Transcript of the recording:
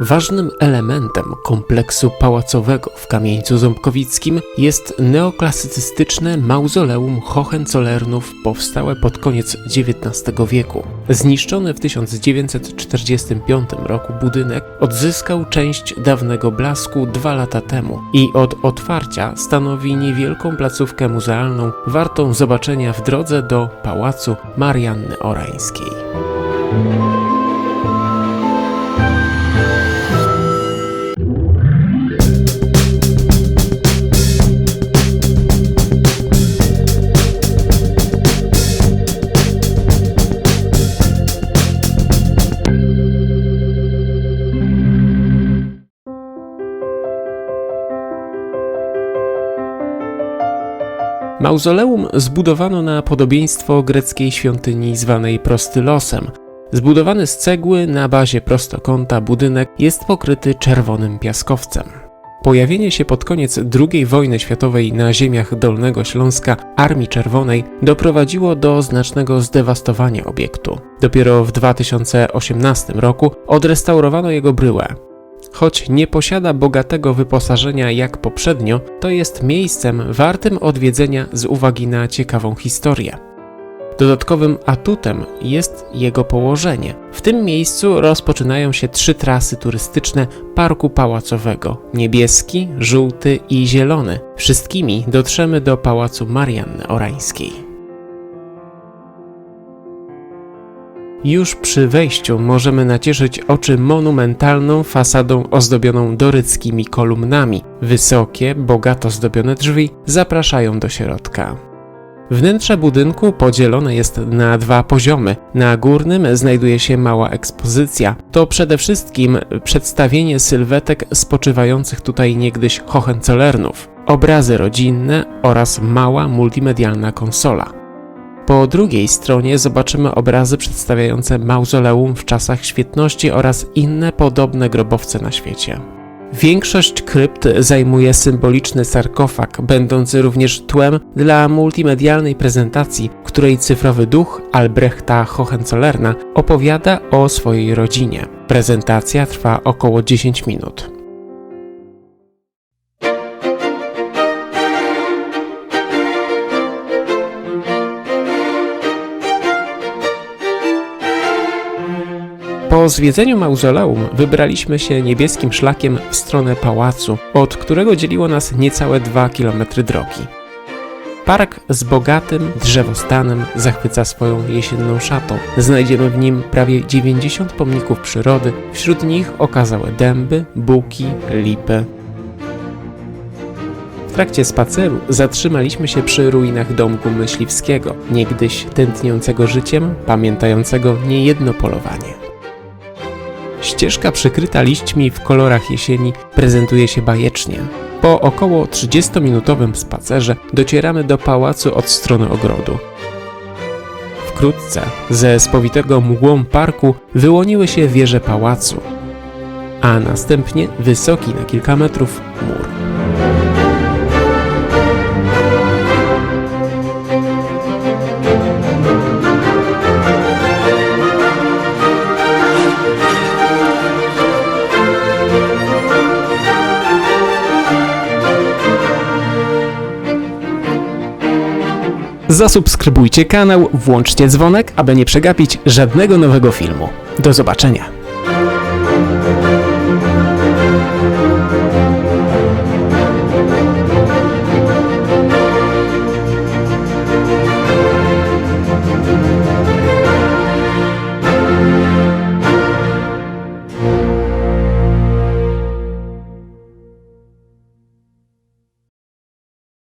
Ważnym elementem kompleksu pałacowego w Kamieńcu Ząbkowickim jest neoklasycystyczne mauzoleum Hohenzollernów powstałe pod koniec XIX wieku. Zniszczony w 1945 roku budynek odzyskał część dawnego blasku dwa lata temu i od otwarcia stanowi niewielką placówkę muzealną wartą zobaczenia w drodze do Pałacu Marianny Orańskiej. Mauzoleum zbudowano na podobieństwo greckiej świątyni zwanej Prostylosem. Zbudowany z cegły na bazie prostokąta budynek jest pokryty czerwonym piaskowcem. Pojawienie się pod koniec II wojny światowej na ziemiach Dolnego Śląska Armii Czerwonej doprowadziło do znacznego zdewastowania obiektu. Dopiero w 2018 roku odrestaurowano jego bryłę. Choć nie posiada bogatego wyposażenia jak poprzednio, to jest miejscem wartym odwiedzenia z uwagi na ciekawą historię. Dodatkowym atutem jest jego położenie. W tym miejscu rozpoczynają się trzy trasy turystyczne parku pałacowego: niebieski, żółty i zielony. Wszystkimi dotrzemy do pałacu Marianny Orańskiej. Już przy wejściu możemy nacieszyć oczy monumentalną fasadą ozdobioną doryckimi kolumnami. Wysokie, bogato zdobione drzwi zapraszają do środka. Wnętrze budynku podzielone jest na dwa poziomy. Na górnym znajduje się mała ekspozycja. To przede wszystkim przedstawienie sylwetek spoczywających tutaj niegdyś Hohenzollernów, obrazy rodzinne oraz mała multimedialna konsola. Po drugiej stronie zobaczymy obrazy przedstawiające mauzoleum w czasach świetności oraz inne podobne grobowce na świecie. Większość krypt zajmuje symboliczny sarkofag, będący również tłem dla multimedialnej prezentacji, której cyfrowy duch Albrechta Hohenzollerna opowiada o swojej rodzinie. Prezentacja trwa około 10 minut. Po zwiedzeniu mauzoleum wybraliśmy się niebieskim szlakiem w stronę pałacu, od którego dzieliło nas niecałe 2 km drogi. Park z bogatym drzewostanem zachwyca swoją jesienną szatą. Znajdziemy w nim prawie 90 pomników przyrody, wśród nich okazałe dęby, buki, lipy. W trakcie spaceru zatrzymaliśmy się przy ruinach domku myśliwskiego, niegdyś tętniącego życiem, pamiętającego niejedno polowanie. Ścieżka przykryta liśćmi w kolorach jesieni prezentuje się bajecznie. Po około 30-minutowym spacerze docieramy do pałacu od strony ogrodu. Wkrótce ze spowitego mgłą parku wyłoniły się wieże pałacu, a następnie wysoki na kilka metrów mur. Zasubskrybujcie kanał, włączcie dzwonek, aby nie przegapić żadnego nowego filmu. Do zobaczenia.